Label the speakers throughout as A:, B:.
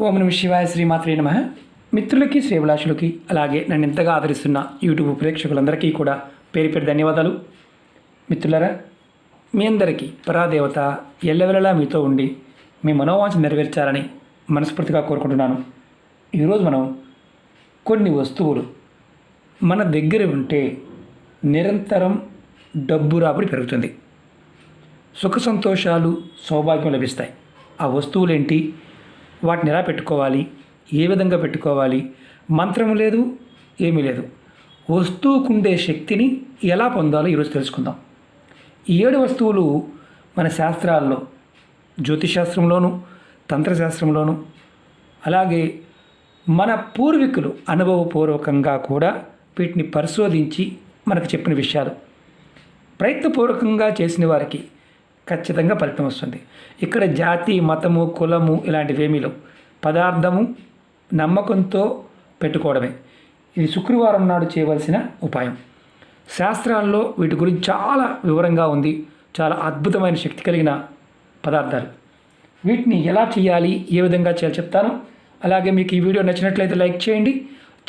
A: ఓం నమ శివాయ శ్రీమాత్రే నమ. మిత్రులకి శ్రీభిలాషులకి అలాగే నన్ను ఇంతగా ఆదరిస్తున్న యూట్యూబ్ ప్రేక్షకులందరికీ కూడా పేరు పేరు ధన్యవాదాలు. మిత్రులరా మీ అందరికీ పరాదేవత ఎల్లవెల్లలా మీతో ఉండి మీ మనోవాంఛ నెరవేర్చాలని మనస్ఫూర్తిగా కోరుకుంటున్నాను. ఈరోజు మనం కొన్ని వస్తువులు మన దగ్గర ఉంటే నిరంతరం డబ్బు రాబడి పెరుగుతుంది. సుఖ సంతోషాలు సౌభాగ్యం లభిస్తాయి. ఆ వస్తువులేంటి? వాటిని ఎలా పెట్టుకోవాలి? ఏ విధంగా పెట్టుకోవాలి? మంత్రం లేదు ఏమీ లేదు. వస్తువుకుండే శక్తిని ఎలా పొందాలో ఈరోజు తెలుసుకుందాం. ఈ ఏడు వస్తువులు మన శాస్త్రాల్లో జ్యోతిశాస్త్రంలోను తంత్రశాస్త్రంలోను అలాగే మన పూర్వీకులు అనుభవపూర్వకంగా కూడా వీటిని పరిశోధించి మనకు చెప్పిన విషయాలు. ప్రయత్నపూర్వకంగా చేసిన వారికి ఖచ్చితంగా ఫలితం వస్తుంది. ఇక్కడ జాతి మతము కులము ఇలాంటివి ఏమీ లేవు. పదార్థము నమ్మకంతో పెట్టుకోవడమే. ఇది శుక్రవారం నాడు చేయవలసిన ఉపాయం. శాస్త్రాల్లో వీటి గురించి చాలా వివరంగా ఉంది. చాలా అద్భుతమైన శక్తి కలిగిన పదార్థాలు. వీటిని ఎలా చేయాలి ఏ విధంగా చేయాలి చెప్తాను. అలాగే మీకు ఈ వీడియో నచ్చినట్లయితే లైక్ చేయండి.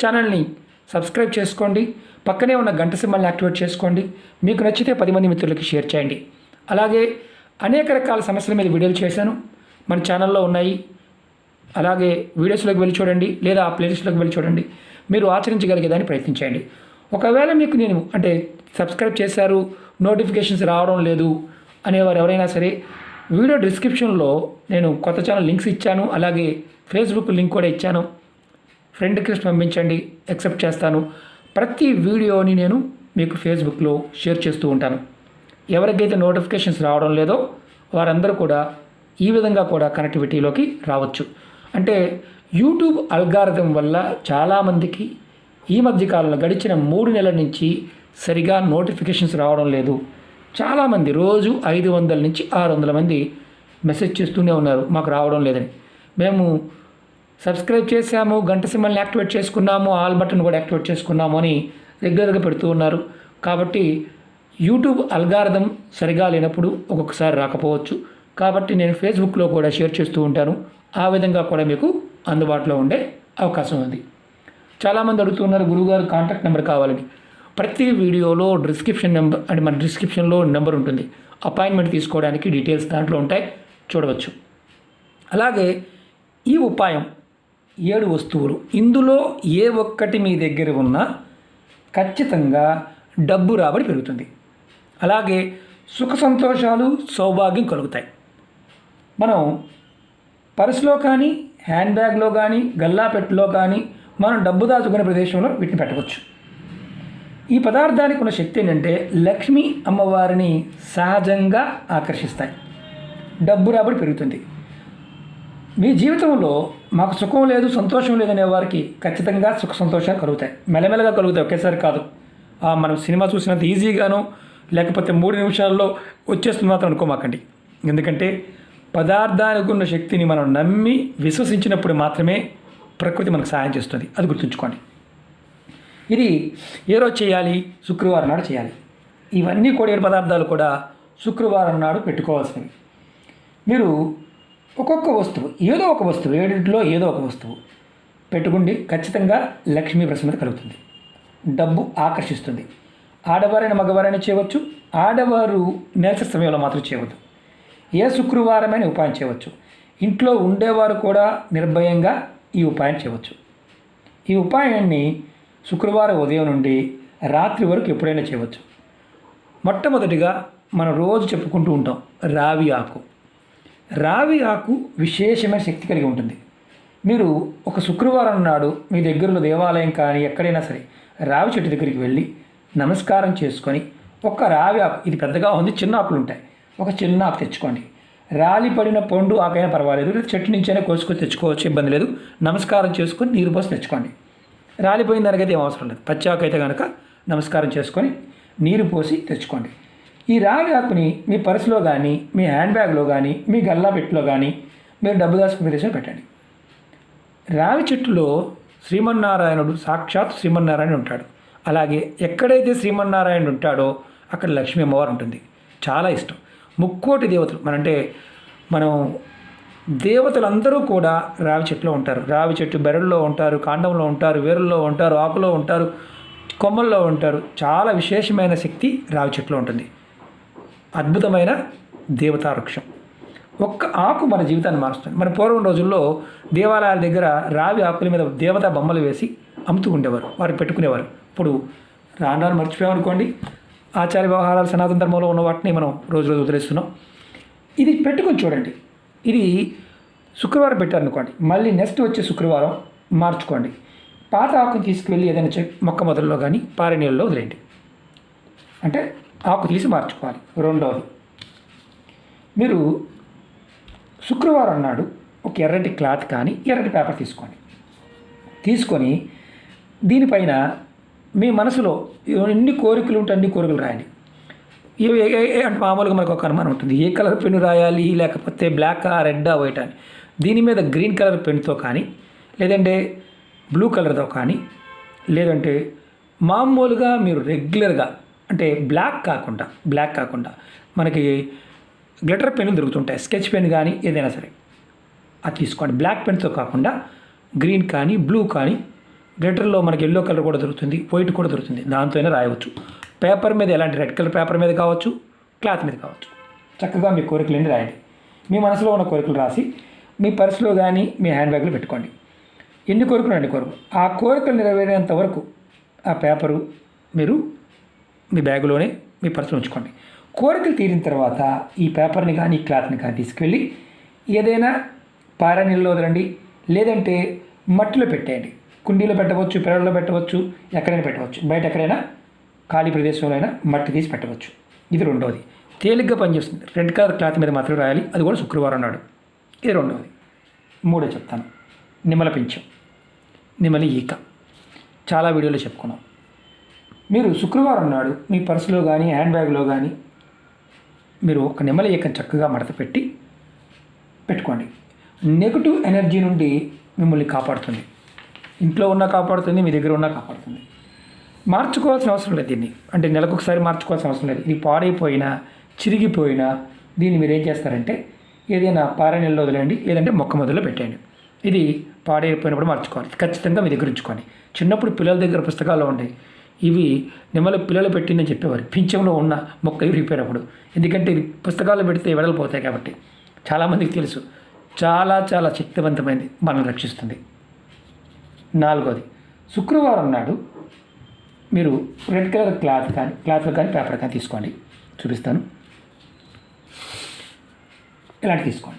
A: ఛానల్ని సబ్స్క్రైబ్ చేసుకోండి. పక్కనే ఉన్న గంట సింబల్ని యాక్టివేట్ చేసుకోండి. మీకు నచ్చితే పది మంది మిత్రులకి షేర్ చేయండి. అలాగే అనేక రకాల సమస్యల మీద వీడియోలు చేశాను. మన ఛానల్లో ఉన్నాయి. అలాగే వీడియోస్లోకి వెళ్ళి చూడండి లేదా ఆ ప్లేలిస్ట్లోకి వెళ్ళి చూడండి. మీరు ఆచరించగలిగేదాన్ని ప్రయత్నించండి. ఒకవేళ మీకు నేను అంటే సబ్స్క్రైబ్ చేశారు నోటిఫికేషన్స్ రావడం లేదు అనేవారు ఎవరైనా సరే వీడియో డిస్క్రిప్షన్లో నేను కొత్త ఛానల్ లింక్స్ ఇచ్చాను. అలాగే ఫేస్బుక్ లింక్ కూడా ఇచ్చాను. ఫ్రెండ్ రిక్వెస్ట్ పంపించండి యాక్సెప్ట్ చేస్తాను. ప్రతి వీడియోని నేను మీకు ఫేస్బుక్లో షేర్ చేస్తూ ఉంటాను. ఎవరికైతే నోటిఫికేషన్స్ రావడం లేదో వారందరూ కూడా ఈ విధంగా కూడా కనెక్టివిటీలోకి రావచ్చు. అంటే యూట్యూబ్ అల్గారిథం వల్ల చాలామందికి ఈ మధ్య కాలంలో గడిచిన మూడు నెలల నుంచి సరిగా నోటిఫికేషన్స్ రావడం లేదు. చాలామంది రోజు ఐదు వందల నుంచి ఆరు వందల మంది మెసేజ్ చేస్తూనే ఉన్నారు మాకు రావడం లేదని. మేము సబ్స్క్రైబ్ చేశాము గంట సిమ్మల్ని యాక్టివేట్ చేసుకున్నాము ఆల్ బటన్ కూడా యాక్టివేట్ చేసుకున్నాము అని రెగ్యులర్గా పెడుతూ ఉన్నారు. కాబట్టి యూట్యూబ్ అల్గారిథం సరిగా లేనప్పుడు ఒక్కొక్కసారి రాకపోవచ్చు. కాబట్టి నేను ఫేస్బుక్లో కూడా షేర్ చేస్తూ ఉంటాను. ఆ విధంగా కూడా మీకు అందుబాటులో ఉండే అవకాశం ఉంది. చాలామంది అడుగుతున్నారు గురువుగారు కాంటాక్ట్ నెంబర్ కావాలని. ప్రతి వీడియోలో డిస్క్రిప్షన్ నెంబర్ అంటే మన డిస్క్రిప్షన్లో నెంబర్ ఉంటుంది. అపాయింట్మెంట్ తీసుకోవడానికి డీటెయిల్స్ దాంట్లో ఉంటాయి. చూడవచ్చు. అలాగే ఈ ఉపాయం ఏడు వస్తువులు. ఇందులో ఏ ఒక్కటి మీ దగ్గర ఉన్నా ఖచ్చితంగా డబ్బు రాబడి పెరుగుతుంది. అలాగే సుఖ సంతోషాలు సౌభాగ్యం కలుగుతాయి. మనం పర్సులో కానీ హ్యాండ్ బ్యాగ్లో కానీ గల్లాపెట్టులో కానీ మనం డబ్బు దాచుకునే ప్రదేశంలో వీటిని పెట్టవచ్చు. ఈ పదార్థానికి ఉన్న శక్తి ఏంటంటే లక్ష్మీ అమ్మవారిని సహజంగా ఆకర్షిస్తాయి. డబ్బు రాబడి పెరుగుతుంది. మీ జీవితంలో మాకు సుఖం లేదు సంతోషం లేదనే వారికి ఖచ్చితంగా సుఖ సంతోషాలు కలుగుతాయి. మెల్లమెల్లగా కలుగుతాయి. ఒకేసారి కాదు. ఆ, మనం సినిమా చూసినంత ఈజీగాను లేకపోతే మూడు నిమిషాల్లో వచ్చేస్తుంది మాత్రం అనుకోమాకండి. ఎందుకంటే పదార్థానికి ఉన్న శక్తిని మనం నమ్మి విశ్వసించినప్పుడు మాత్రమే ప్రకృతి మనకు సహాయం చేస్తుంది. అది గుర్తుంచుకోండి. ఇది ఏ రోజు చేయాలి? శుక్రవారం నాడు చేయాలి. ఇవన్నీ కూడా ఏడు పదార్థాలు కూడా శుక్రవారం నాడు పెట్టుకోవాల్సినవి. మీరు ఒక్కొక్క వస్తువు ఏదో ఒక వస్తువు ఏడింటిలో ఏదో ఒక వస్తువు పెట్టుకుండి ఖచ్చితంగా లక్ష్మీ ప్రసన్నత కలుగుతుంది. డబ్బు ఆకర్షిస్తుంది. ఆడవారైన మగవారైనా చేయవచ్చు ఆడవారు నేచర్ సమయంలో మాత్రం చేయవద్దు. ఏ శుక్రవారమైన ఉపాయం చేయవచ్చు. ఇంట్లో ఉండేవారు కూడా నిర్భయంగా ఈ ఉపాయం చేయవచ్చు. ఈ ఉపాయాన్ని శుక్రవారం ఉదయం నుండి రాత్రి వరకు ఎప్పుడైనా చేయవచ్చు. మొట్టమొదటిగా మనం రోజు చెప్పుకుంటూ ఉంటాం రావి ఆకు. రావి ఆకు విశేషమైన శక్తి కలిగి ఉంటుంది. మీరు ఒక శుక్రవారం నాడు మీ దగ్గరలో దేవాలయం కానీ ఎక్కడైనా సరే రావి చెట్టు దగ్గరికి వెళ్ళి నమస్కారం చేసుకొని ఒక్క రావి ఆకు ఇది పెద్దగా ఉంది చిన్న ఆకులు ఉంటాయి. ఒక చిన్న ఆకు తెచ్చుకోండి. రాలి పడిన పండు ఆకైనా పర్వాలేదు లేదా చెట్టు నుంచైనా కోసుకొని తెచ్చుకోవచ్చు ఇబ్బంది లేదు. నమస్కారం చేసుకొని నీరు పోసి తెచ్చుకోండి. రాలిపోయిన దానికైతే ఏం అవసరం లేదు. పచ్చి ఆకు అయితే కనుక నమస్కారం చేసుకొని నీరు పోసి తెచ్చుకోండి. ఈ రావి ఆకుని మీ పర్సులో కానీ మీ హ్యాండ్ బ్యాగ్లో కానీ మీ గల్లా పెట్టిలో కానీ మీరు డబ్బు దాచుకునే ప్రదేశంలో పెట్టండి. రావి చెట్టులో శ్రీమన్నారాయణుడు సాక్షాత్ శ్రీమన్నారాయణుడు ఉంటాడు. అలాగే ఎక్కడైతే శ్రీమన్నారాయణుడు ఉంటాడో అక్కడ లక్ష్మీ అమ్మవారు ఉంటుంది. చాలా ఇష్టం. ముక్కోటి దేవతలు మనంటే మనం దేవతలందరూ కూడా రావి చెట్టులో ఉంటారు. రావి చెట్టు బెరడులో ఉంటారు కాండంలో ఉంటారు వేరుల్లో ఉంటారు ఆకులో ఉంటారు కొమ్మల్లో ఉంటారు. చాలా విశేషమైన శక్తి రావి చెట్టులో ఉంటుంది. అద్భుతమైన దేవతా వృక్షం ఒక్క ఆకు మన జీవితాన్ని మారుస్తుంది. మన పూర్వం రోజుల్లో దేవాలయాల దగ్గర రావి ఆకుల మీద దేవతా బొమ్మలు వేసి అమ్ముతూ ఉండేవారు. వారు పెట్టుకునేవారు. ఇప్పుడు రాను రాను మర్చిపోయామనుకోండి ఆచార వ్యవహారాలు సనాతన ధర్మంలో ఉన్న వాటిని మనం రోజు రోజు వదిలేస్తున్నాం. ఇది పెట్టుకొని చూడండి. ఇది శుక్రవారం పెట్టారనుకోండి మళ్ళీ నెక్స్ట్ వచ్చే శుక్రవారం మార్చుకోండి. పాత ఆకును తీసుకువెళ్ళి ఏదైనా చె- మొక్క మొదల్లో కానీ పారే నీళ్ళలో వదిలేయండి. అంటే ఆకు తీసి మార్చుకోవాలి. రెండవది మీరు శుక్రవారం నాడు ఒక ఎర్రటి క్లాత్ కానీ ఎర్రటి పేపర్ తీసుకోండి. తీసుకొని దీనిపైన మీ మనసులో ఎన్ని కోరికలు ఉంటే అన్ని కోరికలు రాయండి. అంటే మామూలుగా మనకు ఒక అనుమానం ఉంటుంది. ఏ కలర్ పెన్ను రాయాలి లేకపోతే బ్లాకా రెడ్డా వైట్ అని. దీని మీద గ్రీన్ కలర్ పెన్తో కానీ లేదంటే బ్లూ కలర్తో కానీ లేదంటే మామూలుగా మీరు రెగ్యులర్గా అంటే బ్లాక్ కాకుండా బ్లాక్ కాకుండా మనకి గ్లిటర్ పెన్ను దొరుకుతుంటాయి. స్కెచ్ పెన్ కానీ ఏదైనా సరే. అది తీసుకోండి. బ్లాక్ పెన్తో కాకుండా గ్రీన్ కానీ బ్లూ కానీ గ్లిటర్లో మనకి ఎల్లో కలర్ కూడా దొరుకుతుంది వైట్ కూడా దొరుకుతుంది. దాంతోనే రాయవచ్చు. పేపర్ మీద ఎలాంటి రెడ్ కలర్ పేపర్ మీద కావచ్చు క్లాత్ మీద కావచ్చు. చక్కగా మీ కోరికలన్నీ రాయండి. మీ మనసులో ఉన్న కోరికలు రాసి మీ పర్సులో కానీ మీ హ్యాండ్ బ్యాగ్లో పెట్టుకోండి. ఎన్ని కోరికలు అండి కోరికలు ఆ కోరికలు నెరవేరేంత వరకు ఆ పేపరు మీరు మీ బ్యాగులోనే మీ పర్సులో ఉంచుకోండి. కోరికలు తీరిన తర్వాత ఈ పేపర్ని కానీ ఈ క్లాత్ని కానీ తీసుకెళ్ళి ఏదైనా పారా నీళ్ళలో వదలండి లేదంటే మట్టిలో పెట్టేయండి. కుండీలో పెట్టవచ్చు పెరట్లో పెట్టవచ్చు ఎక్కడైనా పెట్టవచ్చు. బయట ఎక్కడైనా ఖాళీ ప్రదేశంలో అయినా మట్టి తీసి పెట్టవచ్చు. ఇది రెండవది తేలిగ్గా పనిచేస్తుంది. రెడ్ కలర్ క్లాత్ మీద మాత్రం రాయాలి. అది కూడా శుక్రవారం నాడు. ఇది రెండవది మూడో చెప్తాను. నిమ్మల పింఛం. నిమ్మల ఈక. చాలా వీడియోలో చెప్పుకున్నాం. మీరు శుక్రవారం నాడు మీ పర్సులో కానీ హ్యాండ్ బ్యాగ్లో కానీ మీరు ఒక నిమ్మల ఏకం చక్కగా మడత పెట్టి పెట్టుకోండి. నెగటివ్ ఎనర్జీ నుండి మిమ్మల్ని కాపాడుతుంది. ఇంట్లో ఉన్నా కాపాడుతుంది మీ దగ్గర ఉన్నా కాపాడుతుంది. మార్చుకోవాల్సిన అవసరం లేదు దీన్ని. అంటే నెలకు ఒకసారి మార్చుకోవాల్సిన అవసరం లేదు. ఇది పాడైపోయినా చిరిగిపోయినా దీన్ని మీరు ఏం చేస్తారంటే ఏదైనా పారే నెలలో వదిలేయండి లేదంటే మొక్క మొదలు పెట్టేయండి. ఇది పాడైపోయినప్పుడు మార్చుకోవాలి. ఖచ్చితంగా మీ దగ్గర ఉంచుకోండి చిన్నప్పుడు పిల్లల దగ్గర పుస్తకాల్లో ఉంటాయి ఇవి నిమ్మల పిల్లలు పెట్టిందని చెప్పేవారు. పింఛంలో ఉన్న మొక్క విరిగిపోయినప్పుడు. ఎందుకంటే ఇది పుస్తకాలు పెడితే వెడలిపోతాయి కాబట్టి. చాలామందికి తెలుసు. చాలా చాలా శక్తివంతమైనది మనల్ని రక్షిస్తుంది. నాలుగోది. శుక్రవారం నాడు మీరు రెడ్ కలర్ క్లాత్ కానీ క్లాత్ కానీ పేపర్ కానీ తీసుకోండి. చూపిస్తాను. ఇలాంటి తీసుకోండి.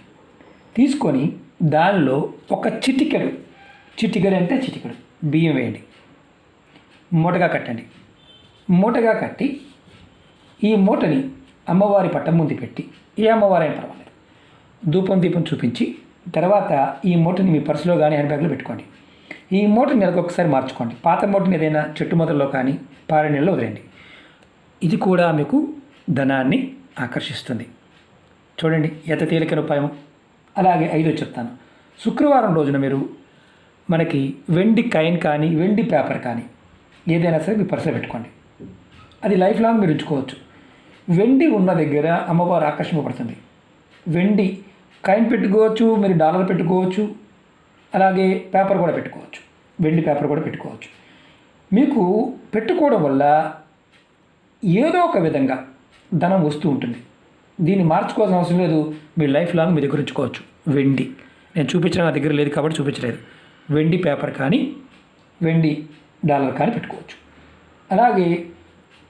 A: తీసుకొని దానిలో ఒక చిటికెడు చిటికెడు అంటే చిటికెడు బియ్యం వేయండి. మూటగా కట్టండి. మూటగా కట్టి ఈ మూటని అమ్మవారి పట్టం ముందు పెట్టి ఏ అమ్మవారైనా పర్వాలేదు. ధూపం దీపం చూపించి తర్వాత ఈ మూటని మీ పర్సులో కానీ హ్యాండ్ బ్యాగ్లో పెట్టుకోండి. ఈ మూటని నెలకు ఒకసారి మార్చుకోండి. పాత మూటని ఏదైనా చెట్టు మొదల్లో కానీ పారే నీళ్ళలో వదిలేండి ఇది కూడా మీకు ధనాన్ని ఆకర్షిస్తుంది. చూడండి ఎంత తేలికైన ఉపాయం అలాగే ఐదో చెప్తాను. శుక్రవారం రోజున మీరు మనకి వెండి కైన్ కానీ వెండి పేపర్ కానీ ఏదైనా సరే మీ పర్సులో పెట్టుకోండి. అది లైఫ్ లాంగ్ మీరు ఉంచుకోవచ్చు. వెండి ఉన్న దగ్గర అమ్మవారు ఆకర్షింపబడుతుంది. వెండి కైన్ పెట్టుకోవచ్చు మీరు డాలర్ పెట్టుకోవచ్చు అలాగే పేపర్ కూడా పెట్టుకోవచ్చు. వెండి పేపర్ కూడా పెట్టుకోవచ్చు. మీకు పెట్టుకోవడం వల్ల ఏదో ఒక విధంగా ధనం వస్తూ ఉంటుంది. దీన్ని మార్చుకోవాల్సిన అవసరం లేదు. మీ లైఫ్ లాంగ్ మీ దగ్గర ఉంచుకోవచ్చు. వెండి. నేను చూపించడం నా దగ్గర లేదు కాబట్టి చూపించలేదు. వెండి పేపర్ కానీ వెండి డాలర్ కానీ పెట్టుకోవచ్చు. అలాగే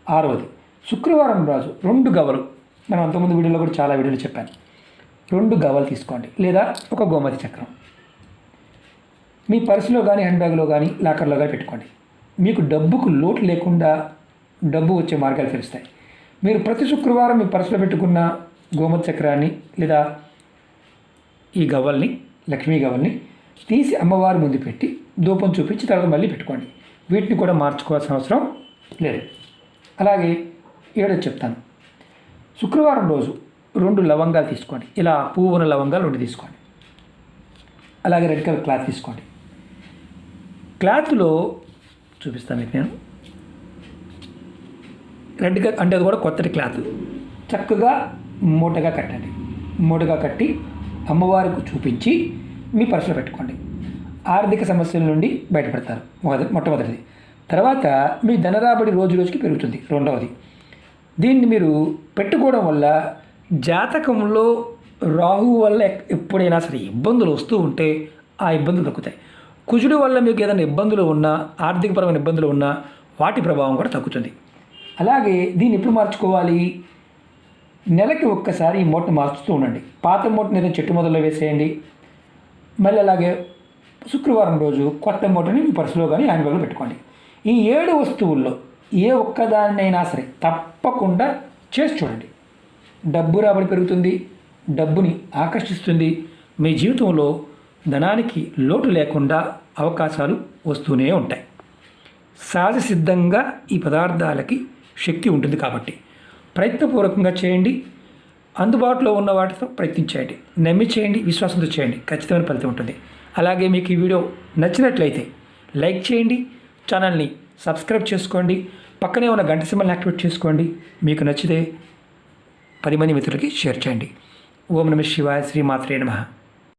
A: ఆరవది శుక్రవారం రోజు రెండు గవలు. మనం అంతకుముందు వీడియోలో కూడా చాలా వీడియోలు చెప్పాను. రెండు గవలు తీసుకోండి. లేదా ఒక గోమతి చక్రం. మీ పర్సులో కానీ హ్యాండ్ బ్యాగ్లో కానీ లాకర్లో కానీ పెట్టుకోండి. మీకు డబ్బుకు లోటు లేకుండా డబ్బు వచ్చే మార్గాలు తెలుస్తాయి. మీరు ప్రతి శుక్రవారం మీ పర్సులో పెట్టుకున్న గోమతి చక్రాన్ని లేదా ఈ గవ్వల్ని లక్ష్మీ గవ్వల్ని తీసి అమ్మవారి ముందు పెట్టి ధూపం చూపించి తర్వాత మళ్ళీ పెట్టుకోండి. వీటిని కూడా మార్చుకోవాల్సిన అవసరం లేదు. అలాగే ఏడో చెప్తాను. శుక్రవారం రోజు రెండు లవంగాలు తీసుకోండి. ఇలా పువ్వున లవంగాలు రెండు తీసుకోండి. అలాగే రెడ్ కలర్ క్లాత్ తీసుకోండి. క్లాత్లో చూపిస్తాను మీకు నేను. రెడ్ కలర్ అంటే అది కూడా కొత్తటి క్లాత్. చక్కగా మూటగా కట్టండి మూటగా కట్టి అమ్మవారికి చూపించి మీ పర్సులో పెట్టుకోండి. ఆర్థిక సమస్యల నుండి బయటపడతారు. మొట్టమొదటిది. తర్వాత మీ ధనరాబడి రోజు రోజుకి పెరుగుతుంది. రెండవది దీన్ని మీరు పెట్టుకోవడం వల్ల జాతకంలో రాహు వల్ల ఎక్- ఎప్పుడైనా సరే ఇబ్బందులు వస్తూ ఉంటే ఆ ఇబ్బందులు తగ్గుతాయి. కుజుడు వల్ల మీకు ఏదైనా ఇబ్బందులు ఉన్నా ఆర్థికపరమైన ఇబ్బందులు ఉన్నా వాటి ప్రభావం కూడా తగ్గుతుంది. అలాగే దీన్ని ఎప్పుడు మార్చుకోవాలి? నెలకి ఒక్కసారి ఈ మూటను మార్చుతూ ఉండండి. పాత మూటను ఏదైనా చెట్టు మొదల్లో వేసేయండి. మళ్ళీ అలాగే శుక్రవారం రోజు కొత్త మూటని మీ పర్సులో కానీ హ్యాండ్ బ్యాగ్లో పెట్టుకోండి. ఈ ఏడు వస్తువుల్లో ఏ ఒక్కదాన్నైనా సరే తప్పకుండా చేసి చూడండి. డబ్బు రాబడి పెరుగుతుంది డబ్బుని ఆకర్షిస్తుంది. మీ జీవితంలో ధనానికి లోటు లేకుండా అవకాశాలు వస్తూనే ఉంటాయి. సహజ సిద్ధంగా ఈ పదార్థాలకి శక్తి ఉంటుంది కాబట్టి ప్రయత్నపూర్వకంగా చేయండి. అందుబాటులో ఉన్న వాటితో ప్రయత్నించేయండి నమ్మి చేయండి విశ్వాసంతో చేయండి. ఖచ్చితమైన ఫలితం ఉంటుంది. అలాగే మీకు ఈ వీడియో నచ్చినట్లయితే లైక్ చేయండి ఛానల్ని సబ్స్క్రైబ్ చేసుకోండి పక్కనే ఉన్న గంట సింబల్ని యాక్టివేట్ చేసుకోండి. మీకు నచ్చితే పది మంది మిత్రులకి షేర్ చేయండి. ఓం నమ శివాయ శ్రీమాత్రే నమ.